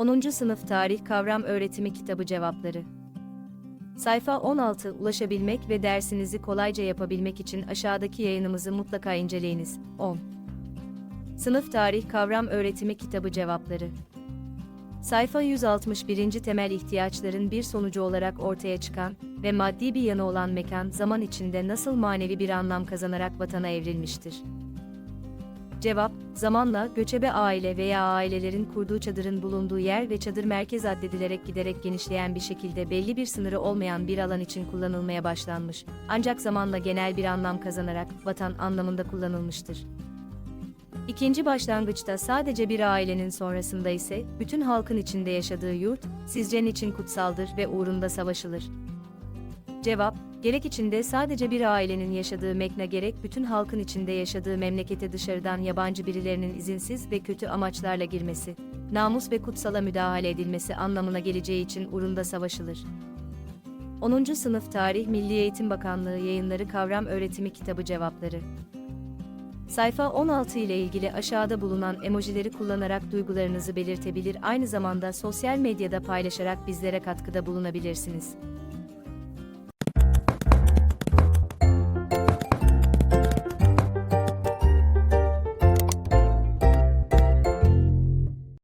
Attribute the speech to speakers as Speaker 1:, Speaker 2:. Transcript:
Speaker 1: 10. Sınıf Tarih Kavram Öğretimi Kitabı Cevapları Sayfa 16 Ulaşabilmek ve dersinizi kolayca yapabilmek için aşağıdaki yayınımızı mutlaka inceleyiniz. 10. Sınıf Tarih Kavram Öğretimi Kitabı Cevapları Sayfa 161. Temel ihtiyaçların bir sonucu olarak ortaya çıkan ve maddi bir yanı olan mekan zaman içinde nasıl manevi bir anlam kazanarak vatana evrilmiştir? Cevap, zamanla göçebe aile veya ailelerin kurduğu çadırın bulunduğu yer ve çadır merkez addedilerek giderek genişleyen bir şekilde belli bir sınırı olmayan bir alan için kullanılmaya başlanmış. Ancak zamanla genel bir anlam kazanarak vatan anlamında kullanılmıştır. İkinci başlangıçta sadece bir ailenin sonrasında ise bütün halkın içinde yaşadığı yurt, sizce niçin kutsaldır ve uğrunda savaşılır? Cevap, gerek içinde sadece bir ailenin yaşadığı mekna gerek bütün halkın içinde yaşadığı memlekete dışarıdan yabancı birilerinin izinsiz ve kötü amaçlarla girmesi, namus ve kutsala müdahale edilmesi anlamına geleceği için uğrunda savaşılır. 10. Sınıf Tarih Milli Eğitim Bakanlığı Yayınları Kavram Öğretimi Kitabı Cevapları Sayfa 16 ile ilgili aşağıda bulunan emojileri kullanarak duygularınızı belirtebilir aynı zamanda sosyal medyada paylaşarak bizlere katkıda bulunabilirsiniz.